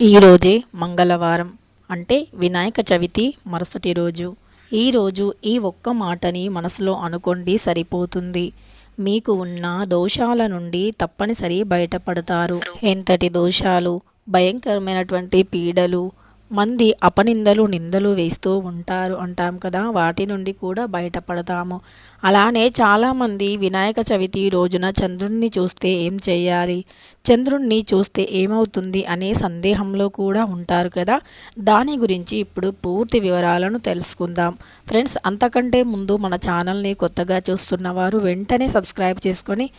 ఈరోజే మంగళవారం అంటే వినాయక చవితి మరుసటి రోజు. ఈరోజు ఈ ఒక్క మాటని మనసులో అనుకోండి సరిపోతుంది. మీకు ఉన్న దోషాల నుండి తప్పనిసరి బయటపడతారు. ఎంతటి దోషాలు? భయంకరమైనటువంటి పీడలు మంది అపనిందలు నిందలు వేస్తూ ఉంటారు అంటాం కదా. వాటి నుండి కూడా బయటపడతాము. అలానే చాలామంది వినాయక చవితి రోజున చంద్రుణ్ణి చూస్తే ఏం చేయాలి? చంద్రుణ్ణి చూస్తే ఏమవుతుంది అనే సందేహంలో కూడా ఉంటారు కదా. దాని గురించి ఇప్పుడు పూర్తి వివరాలను తెలుసుకుందాం. ఫ్రెండ్స్ అంతకంటే ముందు మన ఛానల్ని కొత్తగా చూస్తున్న వారు వెంటనే సబ్స్క్రైబ్ చేసుకొని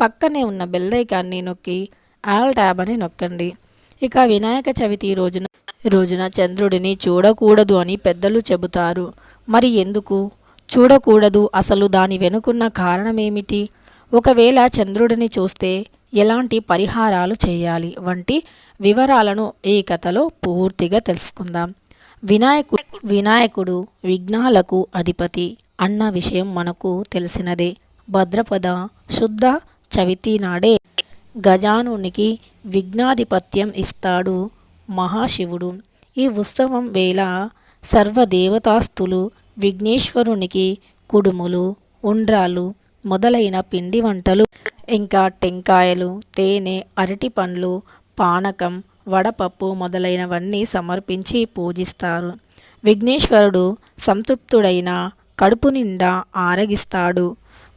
పక్కనే ఉన్న బెల్ ఐకాన్ని నొక్కి ఆల్ ట్యాబ్ అని నొక్కండి. ఇక వినాయక చవితి రోజున రోజున చంద్రుడిని చూడకూడదు అని పెద్దలు చెబుతారు. మరి ఎందుకు? చూడకూడదు అసలు దాని వెనుకున్న కారణమేమిటి? ఒకవేళ చంద్రుడిని చూస్తే ఎలాంటి పరిహారాలు చేయాలి? వంటి వివరాలను ఈ కథలో పూర్తిగా తెలుసుకుందాం. వినాయకుడు వినాయకుడు విఘ్నాలకు అధిపతి అన్న విషయం మనకు తెలిసినదే. భద్రపద శుద్ధ చవితి నాడే గజానునికి విఘ్నాధిపత్యం ఇస్తాడు మహాశివుడు. ఈ ఉత్సవం వేళ సర్వదేవతాస్తులు విఘ్నేశ్వరునికి కుడుములు ఉండ్రాలు మొదలైన పిండి వంటలు ఇంకా టెంకాయలు తేనె అరటి పండ్లు పానకం వడపప్పు మొదలైనవన్నీ సమర్పించి పూజిస్తారు. విఘ్నేశ్వరుడు సంతృప్తుడైన కడుపు నిండా ఆరగిస్తాడు.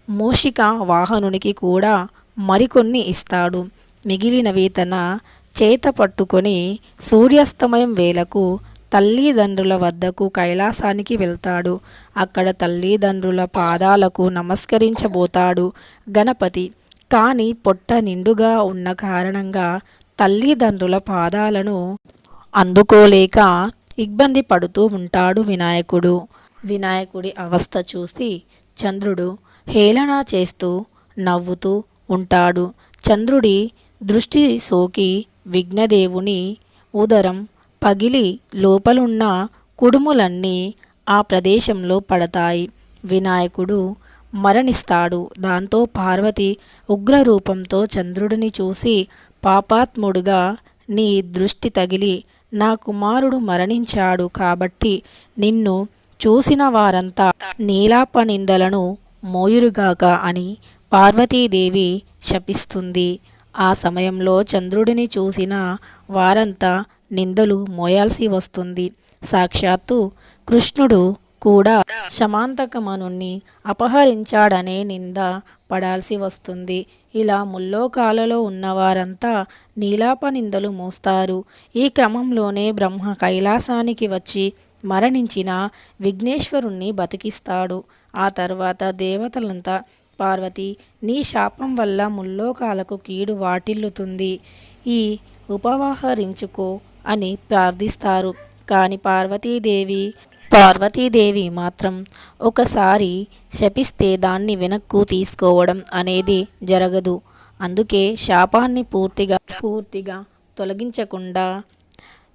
మూషిక వాహనునికి కూడా మరికొన్ని ఇస్తాడు. మిగిలినవి తన చేత పట్టుకొని సూర్యాస్తమయం వేళకు తల్లిదండ్రుల వద్దకు కైలాసానికి వెళ్తాడు. అక్కడ తల్లిదండ్రుల పాదాలకు నమస్కరించబోతాడు గణపతి. కానీ పొట్ట నిండుగా ఉన్న కారణంగా తల్లిదండ్రుల పాదాలను అందుకోలేక ఇబ్బంది పడుతూ ఉంటాడు వినాయకుడు. వినాయకుడి అవస్థ చూసి చంద్రుడు హేళన చేస్తూ నవ్వుతూ ఉంటాడు. చంద్రుడి దృష్టి సోకి విఘ్నదేవుని ఉదరం పగిలి లోపలున్న కుడుములన్నీ ఆ ప్రదేశంలో పడతాయి. వినాయకుడు మరణిస్తాడు. దాంతో పార్వతి ఉగ్రరూపంతో చంద్రుడిని చూసి పాపాత్ముడుగా నీ దృష్టి తగిలి నా కుమారుడు మరణించాడు కాబట్టి నిన్ను చూసిన వారంతా నీలాపనిందలను మోయురుగాక అని పార్వతీదేవి శపిస్తుంది. ఆ సమయంలో చంద్రుడిని చూసిన వారంతా నిందలు మోయాల్సి వస్తుంది. సాక్షాత్తు కృష్ణుడు కూడా శమాంతకమనుణ్ణి అపహరించాడనే నింద పడాల్సి వస్తుంది. ఇలా ముల్లోకాలలో ఉన్నవారంతా నీలాప నిందలు మోస్తారు. ఈ క్రమంలోనే బ్రహ్మ కైలాసానికి వచ్చి మరణించిన విఘ్నేశ్వరుణ్ణి బతికిస్తాడు. ఆ తర్వాత దేవతలంతా పార్వతి నీ శాపం వల్ల ముల్లోకాలకు కీడు వాటిల్లుతుంది. ఈ ఉపవాహరించుకో అని ప్రార్థిస్తారు. కానీ పార్వతీదేవి పార్వతీదేవి మాత్రం ఒకసారి శపిస్తే దాన్ని వెనక్కు తీసుకోవడం అనేది జరగదు. అందుకే శాపాన్ని పూర్తిగా పూర్తిగా తొలగించకుండా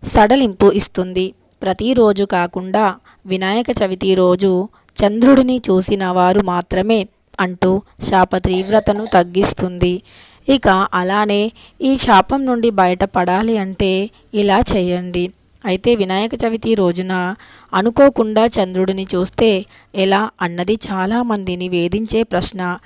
సడలింపు ఇస్తుంది. ప్రతిరోజు కాకుండా వినాయక చవితి రోజు చంద్రుడిని చూసిన వారు మాత్రమే అంటూ శాప తీవ్రతను తగ్గిస్తుంది. ఇక అలానే ఈ శాపం నుండి బయటపడాలి అంటే ఇలా చేయండి. అయితే వినాయక చవితి రోజున అనుకోకుండా చంద్రుడిని చూస్తే ఎలా అన్నది చాలామందిని వేధించే ప్రశ్న.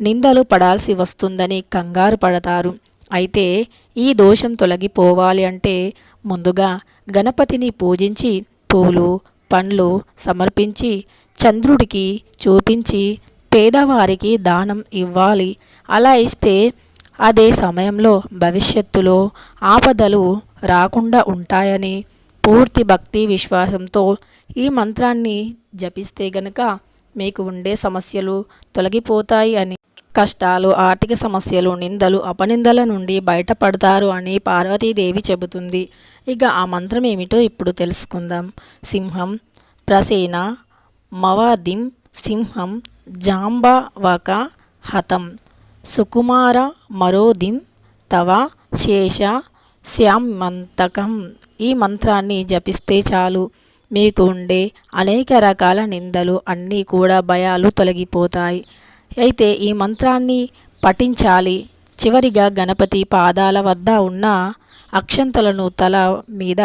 నిందలు పడాల్సి వస్తుందని కంగారు పడతారు. అయితే ఈ దోషం తొలగిపోవాలి అంటే ముందుగా గణపతిని పూజించి పూలు పండ్లు సమర్పించి చంద్రుడికి చూపించి పేదవారికి దానం ఇవ్వాలి. అలా ఇస్తే అదే సమయంలో భవిష్యత్తులో ఆపదలు రాకుండా ఉంటాయని పూర్తి భక్తి విశ్వాసంతో ఈ మంత్రాన్ని జపిస్తే గనక మీకు ఉండే సమస్యలు తొలగిపోతాయి అని. కష్టాలు ఆర్థిక సమస్యలు నిందలు అపనిందల నుండి బయటపడతారు అని పార్వతీదేవి చెబుతుంది. ఇక ఆ మంత్రం ఏమిటో ఇప్పుడు తెలుసుకుందాం. సింహం ప్రసేన మవాదిం సింహం జాంబవక హతం. సుకుమార మరోదిం తవ శేష శ్యామంతకం ఈ మంత్రాన్ని జపిస్తే చాలు. మీకు ఉండే అనేక రకాల నిందలు అన్నీ కూడా భయాలు తొలగిపోతాయి. అయితే ఈ మంత్రాన్ని పఠించాలి. చివరిగా గణపతి పాదాల వద్ద ఉన్న అక్షంతలను తల మీద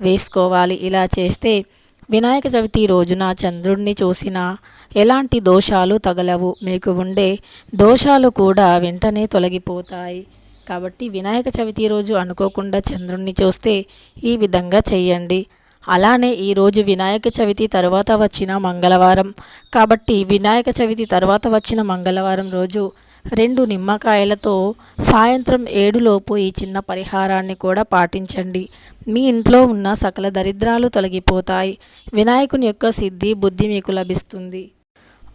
వేసుకోవాలి. ఇలా చేస్తే వినాయక చవితి రోజున చంద్రుడిని చూసిన ఎలాంటి దోషాలు తగలవు? మీకు ఉండే దోషాలు కూడా వెంటనే తొలగిపోతాయి. కాబట్టి వినాయక చవితి రోజు అనుకోకుండా చంద్రుణ్ణి చూస్తే ఈ విధంగా చేయండి అలానే ఈరోజు వినాయక చవితి తర్వాత వచ్చిన మంగళవారం. కాబట్టి వినాయక చవితి తర్వాత వచ్చిన మంగళవారం రోజు రెండు నిమ్మకాయలతో సాయంత్రం ఏడులోపు ఈ చిన్న పరిహారాన్ని కూడా పాటించండి. మీ ఇంట్లో ఉన్న సకల దరిద్రాలు తొలగిపోతాయి. వినాయకుని యొక్క సిద్ధి బుద్ధి మీకు లభిస్తుంది.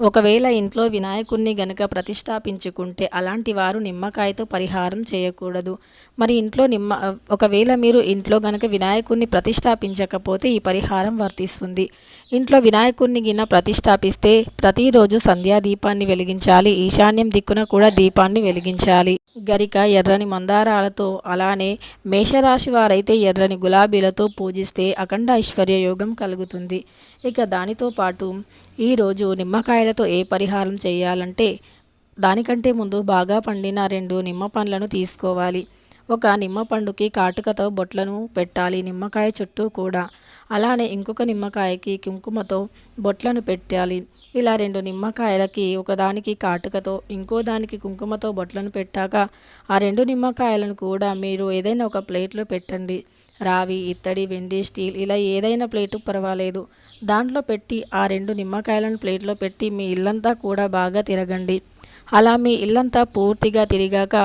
ఒకవేళ ఇంట్లో వినాయకుణ్ణి గనుక ప్రతిష్టాపించుకుంటే అలాంటి వారు నిమ్మకాయతో పరిహారం చేయకూడదు. మరి ఇంట్లో నిమ్మ ఒకవేళ మీరు ఇంట్లో గనక వినాయకుణ్ణి ప్రతిష్టాపించకపోతే ఈ పరిహారం వర్తిస్తుంది. ఇంట్లో వినాయకుణ్ణి గిన్న ప్రతిష్టాపిస్తే ప్రతిరోజు సంధ్యా దీపాన్ని వెలిగించాలి. ఈశాన్యం దిక్కున కూడా దీపాన్ని వెలిగించాలి. గరిక ఎర్రని మందారాలతో అలానే మేషరాశి వారైతే ఎర్రని గులాబీలతో పూజిస్తే అఖండ ఐశ్వర్య యోగం కలుగుతుంది. ఇక దానితో పాటు ఈరోజు నిమ్మకాయలతో ఏ పరిహారం చేయాలంటే దానికంటే ముందు బాగా పండిన రెండు నిమ్మ పండ్లను తీసుకోవాలి. ఒక నిమ్మ పండుకి కాటుకతో బొట్లను పెట్టాలి. నిమ్మకాయ చుట్టూ కూడా అలానే ఇంకొక నిమ్మకాయకి కుంకుమతో బొట్లను పెట్టాలి. ఇలా రెండు నిమ్మకాయలకి ఒకదానికి కాటుకతో ఇంకో దానికి కుంకుమతో బొట్లను పెట్టాక ఆ రెండు నిమ్మకాయలను కూడా మీరు ఏదైనా ఒక ప్లేట్లో పెట్టండి. రావి ఇత్తడి వెండి స్టీల్ ఇలా ఏదైనా ప్లేటు పర్వాలేదు. దాంట్లో పెట్టి ఆ రెండు నిమ్మకాయలను ప్లేట్లో పెట్టి మీ ఇల్లంతా కూడా బాగా తిరగండి. అలా మీ ఇల్లంతా పూర్తిగా తిరిగాక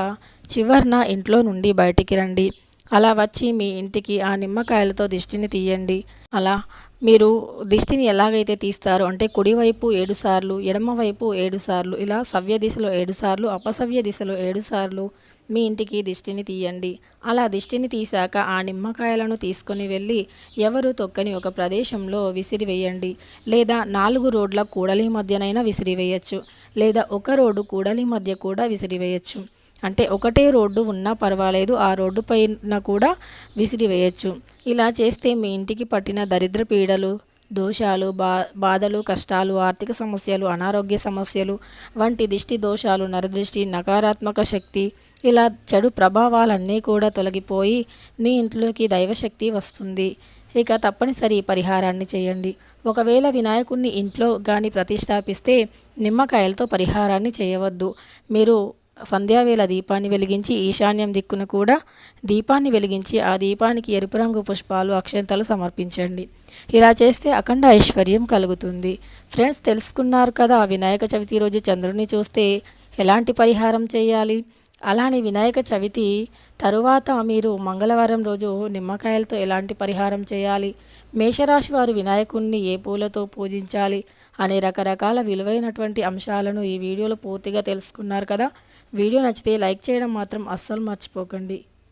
చివరిన ఇంట్లో నుండి బయటికి రండి. అలా వచ్చి మీ ఇంటికి ఆ నిమ్మకాయలతో దిష్టిని తీయండి. అలా మీరు దిష్టిని ఎలాగైతే తీస్తారో అంటే కుడివైపు ఏడుసార్లు ఎడమవైపు ఏడుసార్లు ఇలా సవ్య దిశలో ఏడు సార్లు అపసవ్య దిశలో ఏడుసార్లు మీ ఇంటికి దిష్టిని తీయండి. అలా దిష్టిని తీశాక ఆ నిమ్మకాయలను తీసుకొని వెళ్ళి ఎవరు తొక్కని ఒక ప్రదేశంలో విసిరివేయండి. లేదా నాలుగు రోడ్ల కూడలి మధ్యనైనా విసిరివేయచ్చు. లేదా ఒక రోడ్డు కూడలి మధ్య కూడా విసిరివేయచ్చు. అంటే ఒకటే రోడ్డు ఉన్నా పర్వాలేదు ఆ రోడ్డు పైన కూడా విసిరివేయచ్చు. ఇలా చేస్తే మీ ఇంటికి పట్టిన దరిద్ర పీడలు దోషాలు బా బాధలు కష్టాలు ఆర్థిక సమస్యలు అనారోగ్య సమస్యలు వంటి దిష్టి దోషాలు నరదృష్టి నకారాత్మక శక్తి ఇలా చెడు ప్రభావాలన్నీ కూడా తొలగిపోయి మీ ఇంట్లోకి దైవశక్తి వస్తుంది. ఇక తప్పనిసరి పరిహారాన్ని చేయండి. ఒకవేళ వినాయకుడిని ఇంట్లో కానీ ప్రతిష్టాపిస్తే నిమ్మకాయలతో పరిహారాన్ని చేయవద్దు. మీరు సంధ్యావేళ దీపాన్ని వెలిగించి ఈశాన్యం దిక్కున కూడా దీపాన్ని వెలిగించి ఆ దీపానికి ఎరుపు రంగు పుష్పాలు అక్షంతలు సమర్పించండి. ఇలా చేస్తే అఖండ ఐశ్వర్యం కలుగుతుంది. ఫ్రెండ్స్ తెలుసుకున్నారు కదా వినాయక చవితి రోజు చంద్రుని చూస్తే ఎలాంటి పరిహారం చేయాలి? అలానే వినాయక చవితి తరువాత మీరు మంగళవారం రోజు నిమ్మకాయలతో ఎలాంటి పరిహారం చేయాలి? మేషరాశి వారు వినాయకుణ్ణి ఏ పూలతో పూజించాలి? అనే రకరకాల విలువైనటువంటి అంశాలను ఈ వీడియోలో పూర్తిగా తెలుసుకున్నారు కదా. వీడియో నచ్చితే లైక్ చేయడం మాత్రం అస్సలు మర్చిపోకండి.